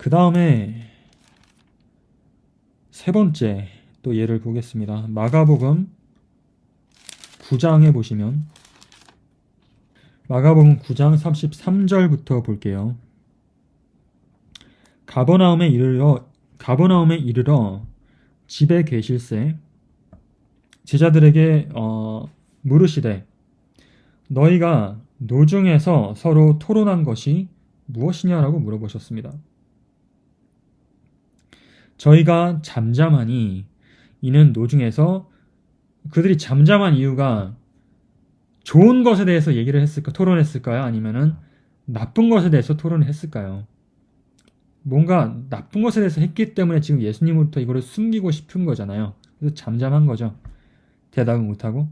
그 다음에 세 번째 또 예를 보겠습니다. 마가복음 9장에 보시면 마가복음 9장 33절부터 볼게요. 가버나움에 이르러 가버나움에 이르러 집에 계실새 제자들에게 어, 물으시되 너희가 노중에서 서로 토론한 것이 무엇이냐라고 물어보셨습니다. 저희가 잠잠하니 이는 노중에서 그들이 잠잠한 이유가 좋은 것에 대해서 얘기를 했을까 토론했을까요? 아니면은 나쁜 것에 대해서 토론을 했을까요? 뭔가 나쁜 것에 대해서 했기 때문에 지금 예수님으로부터 이거를 숨기고 싶은 거잖아요. 그래서 잠잠한 거죠. 대답을 못하고.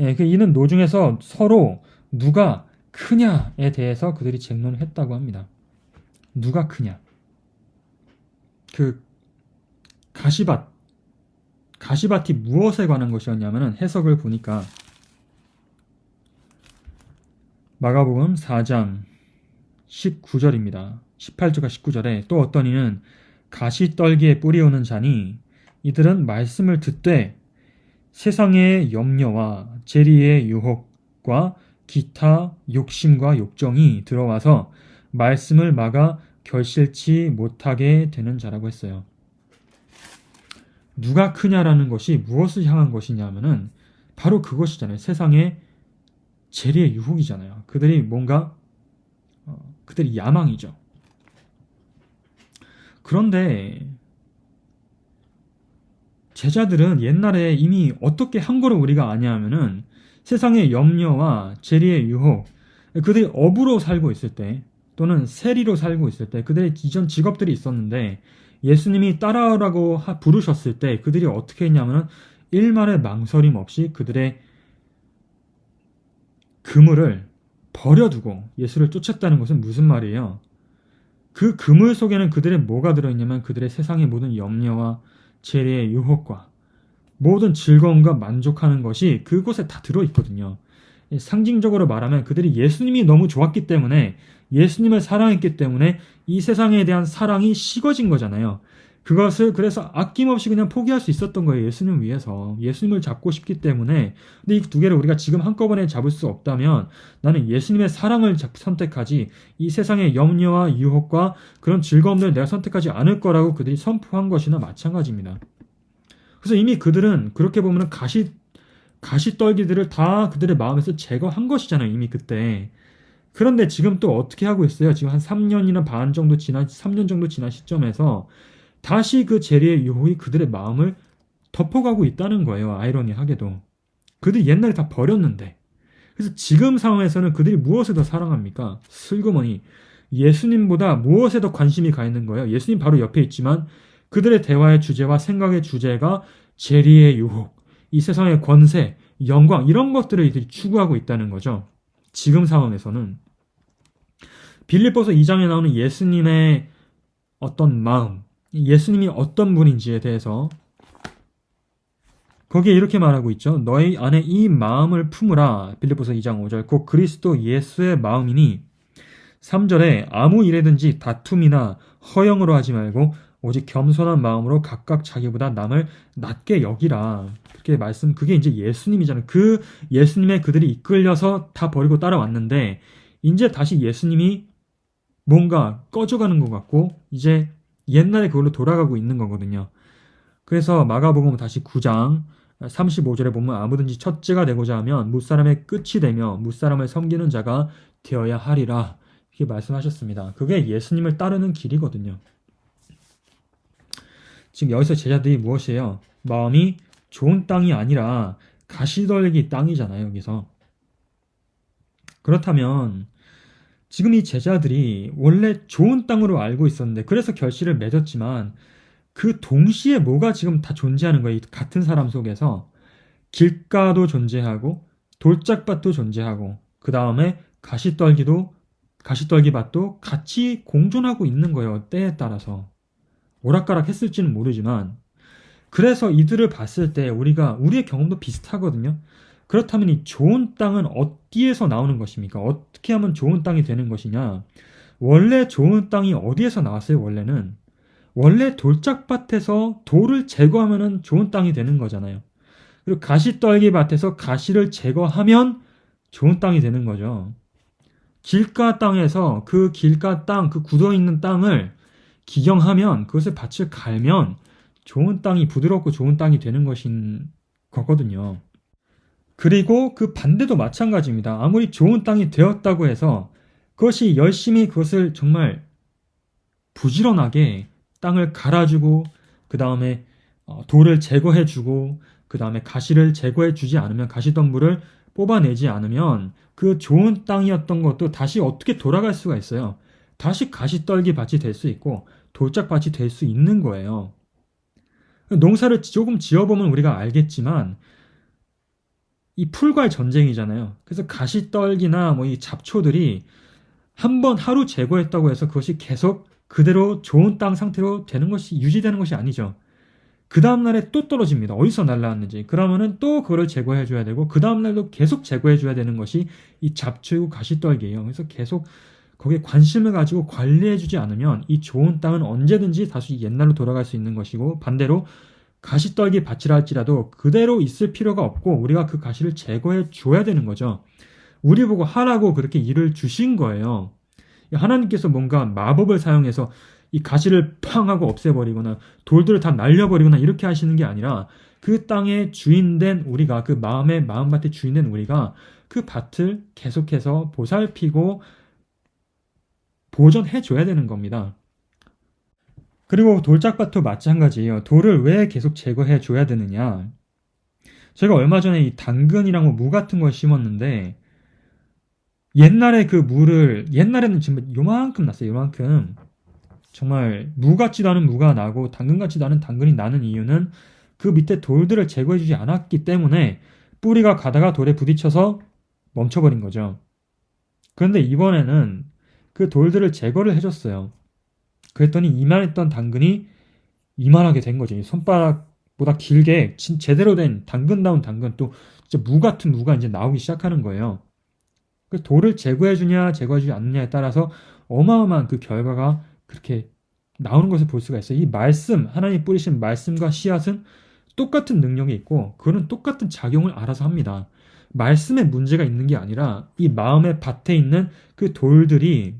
예, 그 이는 노중에서 서로 누가 크냐에 대해서 그들이 쟁론을 했다고 합니다. 누가 크냐. 그 가시밭 가시밭이 무엇에 관한 것이었냐면은 해석을 보니까 마가복음 4장 19절입니다. 18절과 19절에 또 어떤 이는 가시 떨기에 뿌리오는 자니 이들은 말씀을 듣되 세상의 염려와 재리의 유혹과 기타 욕심과 욕정이 들어와서 말씀을 막아 결실치 못하게 되는 자라고 했어요. 누가 크냐라는 것이 무엇을 향한 것이냐면은 바로 그것이잖아요. 세상의 재리의 유혹이잖아요. 그들이 뭔가 어, 그들이 야망이죠. 그런데 제자들은 옛날에 이미 어떻게 한 거를 우리가 아냐면은 세상의 염려와 재리의 유혹, 그들이 업으로 살고 있을 때 또는 세리로 살고 있을 때 그들의 이전 직업들이 있었는데 예수님이 따라오라고 부르셨을 때 그들이 어떻게 했냐면은 일말의 망설임 없이 그들의 그물을 버려두고 예수를 쫓았다는 것은 무슨 말이에요? 그 그물 속에는 그들의 뭐가 들어있냐면 그들의 세상의 모든 염려와 재리의 유혹과 모든 즐거움과 만족하는 것이 그곳에 다 들어있거든요. 상징적으로 말하면 그들이 예수님이 너무 좋았기 때문에 예수님을 사랑했기 때문에 이 세상에 대한 사랑이 식어진 거잖아요. 그것을 그래서 아낌없이 그냥 포기할 수 있었던 거예요. 예수님 위해서. 예수님을 잡고 싶기 때문에. 근데 이 두 개를 우리가 지금 한꺼번에 잡을 수 없다면 나는 예수님의 사랑을 선택하지 이 세상의 염려와 유혹과 그런 즐거움들을 내가 선택하지 않을 거라고 그들이 선포한 것이나 마찬가지입니다. 그래서 이미 그들은 그렇게 보면 가시 가시 떨기들을 다 그들의 마음에서 제거한 것이잖아요. 이미 그때. 그런데 지금 또 어떻게 하고 있어요? 지금 한 3년이나 반 정도 지난 3년 정도 지난 시점에서 다시 그 재리의 유혹이 그들의 마음을 덮어가고 있다는 거예요. 아이러니하게도. 그들이 옛날에 다 버렸는데. 그래서 지금 상황에서는 그들이 무엇을 더 사랑합니까? 슬그머니 예수님보다 무엇에 더 관심이 가 있는 거예요? 예수님 바로 옆에 있지만 그들의 대화의 주제와 생각의 주제가 재리의 유혹, 이 세상의 권세, 영광 이런 것들을 이들이 추구하고 있다는 거죠. 지금 상황에서는 빌립보서 2장에 나오는 예수님의 어떤 마음, 예수님이 어떤 분인지에 대해서 거기에 이렇게 말하고 있죠. 너희 안에 이 마음을 품으라. 빌립보서 2장 5절. 곧 그리스도 예수의 마음이니 3절에 아무 일에든지 다툼이나 허영으로 하지 말고 오직 겸손한 마음으로 각각 자기보다 남을 낮게 여기라. 그렇게 말씀 그게 이제 예수님이잖아요. 그 예수님의 그들이 이끌려서 다 버리고 따라왔는데 이제 다시 예수님이 뭔가 꺼져가는 것 같고 이제 옛날에 그걸로 돌아가고 있는 거거든요. 그래서 마가복음 다시 9장 35절에 보면 아무든지 첫째가 되고자 하면 무사람의 끝이 되며 무사람을 섬기는 자가 되어야 하리라. 이렇게 말씀하셨습니다. 그게 예수님을 따르는 길이거든요. 지금 여기서 제자들이 무엇이에요? 마음이 좋은 땅이 아니라 가시떨기 땅이잖아요, 여기서. 그렇다면 지금 이 제자들이 원래 좋은 땅으로 알고 있었는데 그래서 결실을 맺었지만 그 동시에 뭐가 지금 다 존재하는 거예요. 같은 사람 속에서 길가도 존재하고 돌짝밭도 존재하고 그 다음에 가시떨기도 가시떨기밭도 같이 공존하고 있는 거예요. 때에 따라서 오락가락 했을지는 모르지만 그래서 이들을 봤을 때 우리가 우리의 경험도 비슷하거든요. 그렇다면 이 좋은 땅은 어 디에서 나오는 것입니까? 어떻게 하면 좋은 땅이 되는 것이냐? 원래 좋은 땅이 어디에서 나왔어요? 원래는 원래 돌짝밭에서 돌을 제거하면은 좋은 땅이 되는 거잖아요. 그리고 가시떨기 밭에서 가시를 제거하면 좋은 땅이 되는 거죠. 길가 땅에서 그 길가 땅, 그 굳어 있는 땅을 기경하면 그것을 밭을 갈면 좋은 땅이 부드럽고 좋은 땅이 되는 것인 거거든요. 그리고 그 반대도 마찬가지입니다. 아무리 좋은 땅이 되었다고 해서 그것이 열심히 그것을 정말 부지런하게 땅을 갈아주고 그 다음에 어, 돌을 제거해주고 그 다음에 가시를 제거해주지 않으면 가시덤불을 뽑아내지 않으면 그 좋은 땅이었던 것도 다시 어떻게 돌아갈 수가 있어요. 다시 가시떨기 밭이 될 수 있고 돌짝밭이 될 수 있는 거예요. 농사를 조금 지어보면 우리가 알겠지만 이 풀과의 전쟁이잖아요. 그래서 가시떨기나 뭐 이 잡초들이 한 번 하루 제거했다고 해서 그것이 계속 그대로 좋은 땅 상태로 되는 것이 유지되는 것이 아니죠. 그 다음날에 또 떨어집니다. 어디서 날라왔는지. 그러면은 또 그거를 제거해줘야 되고, 그 다음날도 계속 제거해줘야 되는 것이 이 잡초이고 가시떨기예요. 그래서 계속 거기에 관심을 가지고 관리해주지 않으면 이 좋은 땅은 언제든지 다시 옛날로 돌아갈 수 있는 것이고, 반대로 가시떨기 밭이라 할지라도 그대로 있을 필요가 없고, 우리가 그 가시를 제거해 줘야 되는 거죠. 우리 보고 하라고 그렇게 일을 주신 거예요. 하나님께서 뭔가 마법을 사용해서 이 가시를 팡 하고 없애버리거나 돌들을 다 날려버리거나 이렇게 하시는 게 아니라 그 땅의 주인된 우리가 그 마음의 마음밭의 주인된 우리가 그 밭을 계속해서 보살피고 보존해 줘야 되는 겁니다. 그리고 돌짝밭도 마찬가지예요. 돌을 왜 계속 제거해 줘야 되느냐? 제가 얼마 전에 이 당근이랑 뭐 무 같은 걸 심었는데 옛날에 그 무를 옛날에는 지금 요만큼 났어요. 요만큼 정말 무 같지도 않은 무가 나고 당근 같지도 않은 당근이 나는 이유는 그 밑에 돌들을 제거해주지 않았기 때문에 뿌리가 가다가 돌에 부딪혀서 멈춰버린 거죠. 그런데 이번에는 그 돌들을 제거를 해줬어요. 그랬더니 이만했던 당근이 이만하게 된 거죠. 손바닥보다 길게 제대로 된 당근다운 당근 또 진짜 무 같은 무가 이제 나오기 시작하는 거예요. 그 돌을 제거해 주냐 제거해 주지 않느냐에 따라서 어마어마한 그 결과가 그렇게 나오는 것을 볼 수가 있어요. 이 말씀, 하나님 뿌리신 말씀과 씨앗은 똑같은 능력이 있고, 그거는 똑같은 작용을 알아서 합니다. 말씀에 문제가 있는 게 아니라, 이 마음의 밭에 있는 그 돌들이,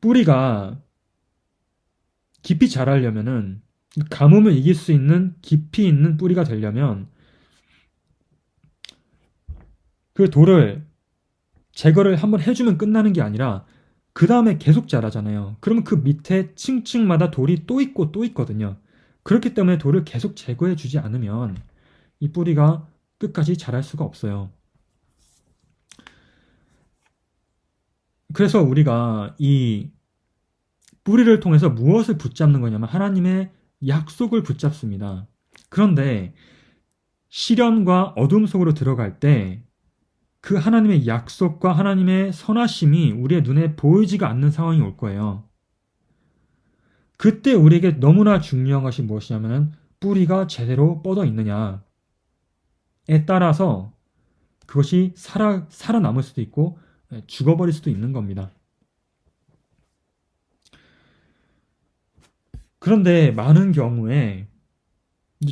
뿌리가 깊이 자라려면은, 가뭄을 이길 수 있는 깊이 있는 뿌리가 되려면, 그 돌을 제거를 한번 해주면 끝나는 게 아니라 그 다음에 계속 자라잖아요. 그러면 그 밑에 층층마다 돌이 또 있고 또 있거든요. 그렇기 때문에 돌을 계속 제거해 주지 않으면 이 뿌리가 끝까지 자랄 수가 없어요. 그래서 우리가 이 뿌리를 통해서 무엇을 붙잡는 거냐면 하나님의 약속을 붙잡습니다. 그런데 시련과 어둠 속으로 들어갈 때 그 하나님의 약속과 하나님의 선하심이 우리의 눈에 보이지가 않는 상황이 올 거예요. 그때 우리에게 너무나 중요한 것이 무엇이냐면 뿌리가 제대로 뻗어 있느냐에 따라서 그것이 살아, 살아남을 수도 있고 죽어버릴 수도 있는 겁니다. 그런데 많은 경우에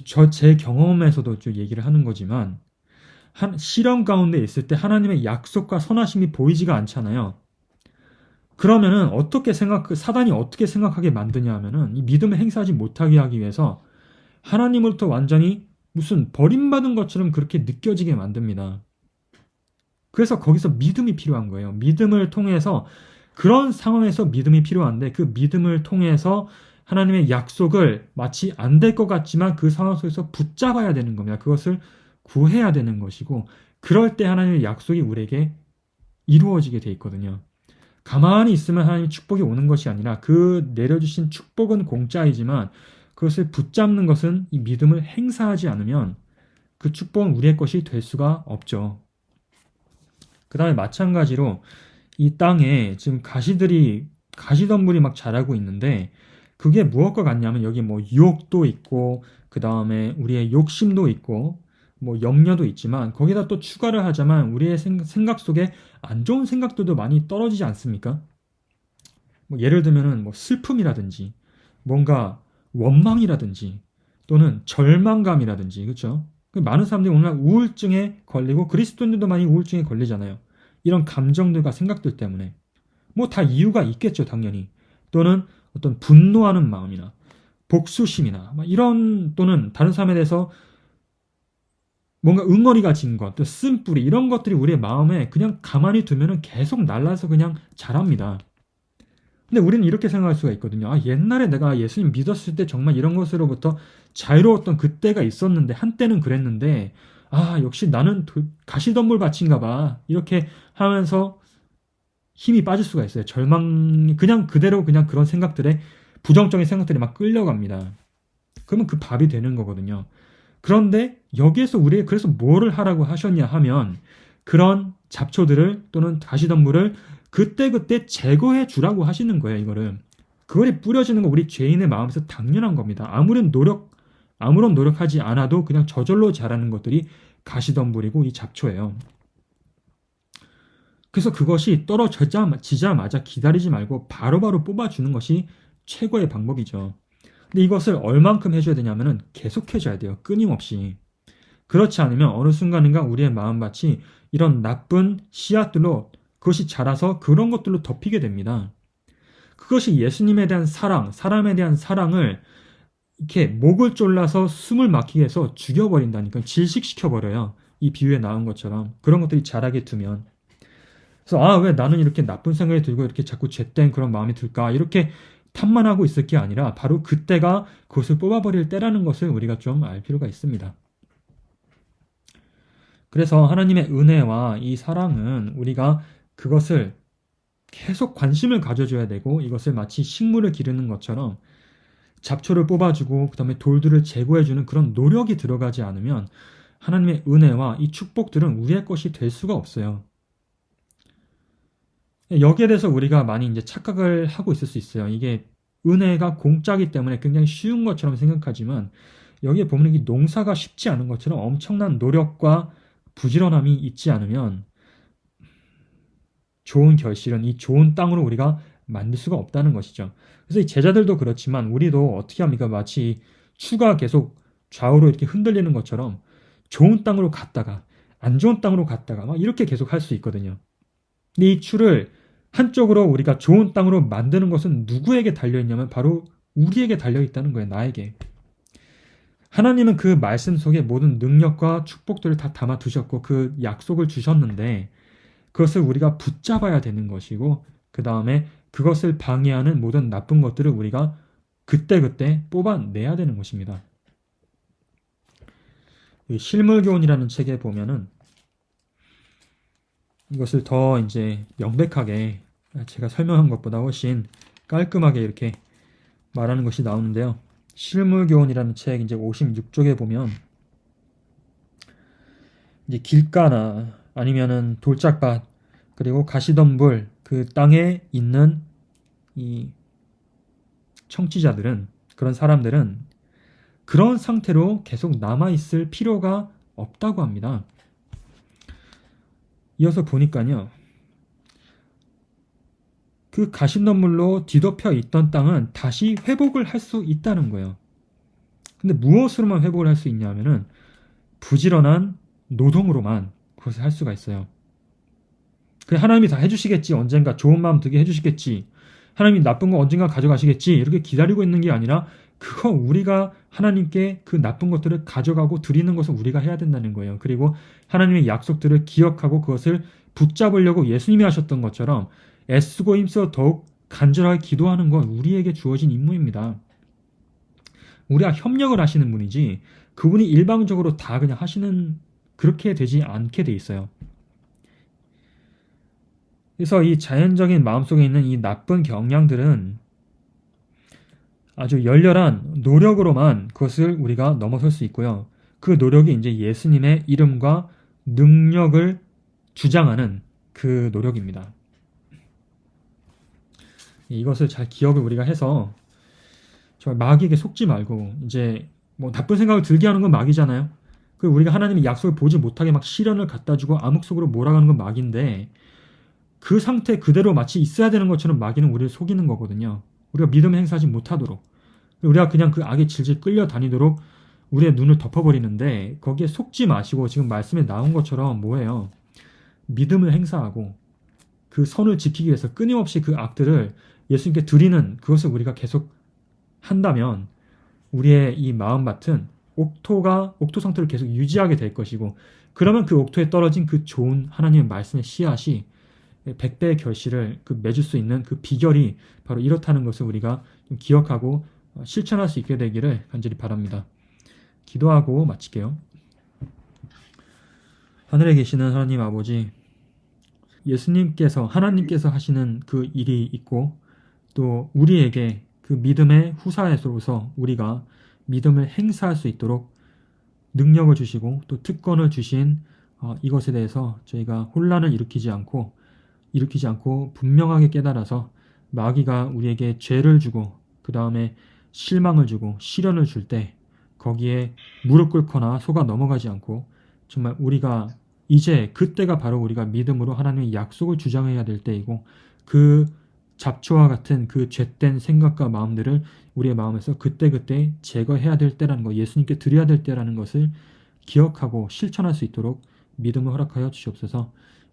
저 제 경험에서도 좀 얘기를 하는 거지만 한, 실험 가운데 있을 때 하나님의 약속과 선하심이 보이지가 않잖아요. 그러면은 어떻게 생각, 그 사단이 어떻게 생각하게 만드냐 하면은 이 믿음을 행사하지 못하게 하기 위해서 하나님으로부터 완전히 무슨 버림받은 것처럼 그렇게 느껴지게 만듭니다. 그래서 거기서 믿음이 필요한 거예요. 믿음을 통해서 그런 상황에서 믿음이 필요한데 그 믿음을 통해서 하나님의 약속을 마치 안 될 것 같지만 그 상황 속에서 붙잡아야 되는 겁니다. 그것을 구해야 되는 것이고 그럴 때 하나님의 약속이 우리에게 이루어지게 돼 있거든요. 가만히 있으면 하나님의 축복이 오는 것이 아니라 그 내려주신 축복은 공짜이지만 그것을 붙잡는 것은 이 믿음을 행사하지 않으면 그 축복은 우리의 것이 될 수가 없죠. 그 다음에 마찬가지로 이 땅에 지금 가시들이 가시덤불이 막 자라고 있는데 그게 무엇과 같냐면 여기 뭐 유혹도 있고 그 다음에 우리의 욕심도 있고 뭐 염려도 있지만 거기다 또 추가를 하자면 우리의 생각 속에 안 좋은 생각들도 많이 떨어지지 않습니까? 뭐 예를 들면은 뭐 슬픔이라든지 뭔가 원망이라든지 또는 절망감이라든지 그렇죠? 많은 사람들이 오늘 우울증에 걸리고 그리스도인들도 많이 우울증에 걸리잖아요. 이런 감정들과 생각들 때문에 뭐 다 이유가 있겠죠, 당연히. 또는 어떤 분노하는 마음이나 복수심이나 이런 또는 다른 사람에 대해서 뭔가 응어리가 진 것, 또 쓴뿌리 이런 것들이 우리의 마음에 그냥 가만히 두면은 계속 날라서 그냥 자랍니다. 근데 우리는 이렇게 생각할 수가 있거든요. 아, 옛날에 내가 예수님 믿었을 때 정말 이런 것으로부터 자유로웠던 그때가 있었는데 한때는 그랬는데 아 역시 나는 가시덤불 밭인가 봐 이렇게 하면서 힘이 빠질 수가 있어요. 절망 그냥 그대로 그냥 그런 생각들에 부정적인 생각들이 막 끌려갑니다. 그러면 그 밥이 되는 거거든요. 그런데 여기에서 우리 그래서 뭐를 하라고 하셨냐 하면 그런 잡초들을 또는 가시덤불을 그때그때 제거해 주라고 하시는 거예요, 이거를. 그거에 뿌려지는 거 우리 죄인의 마음에서 당연한 겁니다. 아무런 노력, 아무런 노력하지 않아도 그냥 저절로 자라는 것들이 가시덤불이고 이 잡초예요. 그래서 그것이 떨어지자마자 기다리지 말고 바로바로 바로 뽑아주는 것이 최고의 방법이죠. 근데 이것을 얼만큼 해줘야 되냐면은 계속 해줘야 돼요. 끊임없이. 그렇지 않으면 어느 순간인가 우리의 마음밭이 이런 나쁜 씨앗들로 그것이 자라서 그런 것들로 덮이게 됩니다. 그것이 예수님에 대한 사랑, 사람에 대한 사랑을 이렇게 목을 졸라서 숨을 막히게 해서 죽여버린다니까 질식시켜버려요. 이 비유에 나온 것처럼 그런 것들이 자라게 두면 그래서 아 왜 나는 이렇게 나쁜 생각이 들고 이렇게 자꾸 죄된 그런 마음이 들까 이렇게 탐만하고 있을 게 아니라 바로 그때가 그것을 뽑아버릴 때라는 것을 우리가 좀 알 필요가 있습니다. 그래서 하나님의 은혜와 이 사랑은 우리가 그것을 계속 관심을 가져줘야 되고 이것을 마치 식물을 기르는 것처럼 잡초를 뽑아주고 그 다음에 돌들을 제거해주는 그런 노력이 들어가지 않으면 하나님의 은혜와 이 축복들은 우리의 것이 될 수가 없어요. 여기에 대해서 우리가 많이 이제 착각을 하고 있을 수 있어요. 이게 은혜가 공짜기 때문에 굉장히 쉬운 것처럼 생각하지만 여기에 보면 이 농사가 쉽지 않은 것처럼 엄청난 노력과 부지런함이 있지 않으면 좋은 결실은 이 좋은 땅으로 우리가 만들 수가 없다는 것이죠. 그래서 이 제자들도 그렇지만 우리도 어떻게 합니까? 마치 추가 계속 좌우로 이렇게 흔들리는 것처럼 좋은 땅으로 갔다가 안 좋은 땅으로 갔다가 막 이렇게 계속 할 수 있거든요. 근데 이 추를 한쪽으로 우리가 좋은 땅으로 만드는 것은 누구에게 달려있냐면 바로 우리에게 달려있다는 거예요. 나에게. 하나님은 그 말씀 속에 모든 능력과 축복들을 다 담아 두셨고 그 약속을 주셨는데 그것을 우리가 붙잡아야 되는 것이고 그 다음에 그것을 방해하는 모든 나쁜 것들을 우리가 그때그때 뽑아내야 되는 것입니다. 실물교훈이라는 책에 보면은 이것을 더 이제 명백하게 제가 설명한 것보다 훨씬 깔끔하게 이렇게 말하는 것이 나오는데요. 실물교훈이라는 책 이제 56쪽에 보면 이제 길가나 아니면은 돌짝밭 그리고 가시덤불 그 땅에 있는 이 청취자들은 그런 사람들은 그런 상태로 계속 남아 있을 필요가 없다고 합니다. 이어서 보니까요. 그 가신덤물로 뒤덮여 있던 땅은 다시 회복을 할 수 있다는 거예요. 근데 무엇으로만 회복을 할 수 있냐면은 부지런한 노동으로만 그것을 할 수가 있어요. 그 하나님이 다 해주시겠지. 언젠가 좋은 마음 들게 해주시겠지. 하나님이 나쁜 거 언젠가 가져가시겠지. 이렇게 기다리고 있는 게 아니라 그거 우리가 하나님께 그 나쁜 것들을 가져가고 드리는 것을 우리가 해야 된다는 거예요. 그리고 하나님의 약속들을 기억하고 그것을 붙잡으려고 예수님이 하셨던 것처럼 애쓰고 힘써 더욱 간절하게 기도하는 건 우리에게 주어진 임무입니다. 우리가 협력을 하시는 분이지 그분이 일방적으로 다 그냥 하시는 그렇게 되지 않게 돼 있어요. 그래서 이 자연적인 마음속에 있는 이 나쁜 경향들은 아주 열렬한 노력으로만 그것을 우리가 넘어설 수 있고요. 그 노력이 이제 예수님의 이름과 능력을 주장하는 그 노력입니다. 이것을 잘 기억을 우리가 해서 정말 마귀에게 속지 말고 이제 뭐 나쁜 생각을 들게 하는 건 마귀잖아요. 그 우리가 하나님의 약속을 보지 못하게 막 시련을 갖다 주고 암흑 속으로 몰아가는 건 마귀인데 그 상태 그대로 마치 있어야 되는 것처럼 마귀는 우리를 속이는 거거든요. 우리가 믿음 행사하지 못하도록 우리가 그냥 그 악에 질질 끌려다니도록 우리의 눈을 덮어버리는데 거기에 속지 마시고 지금 말씀에 나온 것처럼 뭐예요? 믿음을 행사하고 그 선을 지키기 위해서 끊임없이 그 악들을 예수님께 드리는 그것을 우리가 계속 한다면 우리의 이 마음밭은 옥토가 옥토 상태를 계속 유지하게 될 것이고 그러면 그 옥토에 떨어진 그 좋은 하나님의 말씀의 씨앗이 백배의 결실을 그 맺을 수 있는 그 비결이 바로 이렇다는 것을 우리가 좀 기억하고 실천할 수 있게 되기를 간절히 바랍니다. 기도하고 마칠게요. 하늘에 계시는 하나님 아버지, 예수님께서, 하나님께서 하시는 그 일이 있고, 또 우리에게 그 믿음의 후사에서로서 우리가 믿음을 행사할 수 있도록 능력을 주시고, 또 특권을 주신 어, 이것에 대해서 저희가 혼란을 일으키지 않고, 일으키지 않고 분명하게 깨달아서 마귀가 우리에게 죄를 주고, 그 다음에 실망을 주고, 시련을 줄 때, 거기에 무릎 꿇거나 속아 넘어가지 않고 정말 우리가 이제 그때가 바로 우리가 믿음으로 하나님의 약속을 주장해야 될 때이고 그 잡초와 같은 그 죄된 생각과 마음들을 우리의 마음에서 그때그때 제거해야 될 때라는 것, 예수님께 드려야 될 때라는 것을 기억하고 실천할 수 있도록 믿음을 허락하여 주시옵소서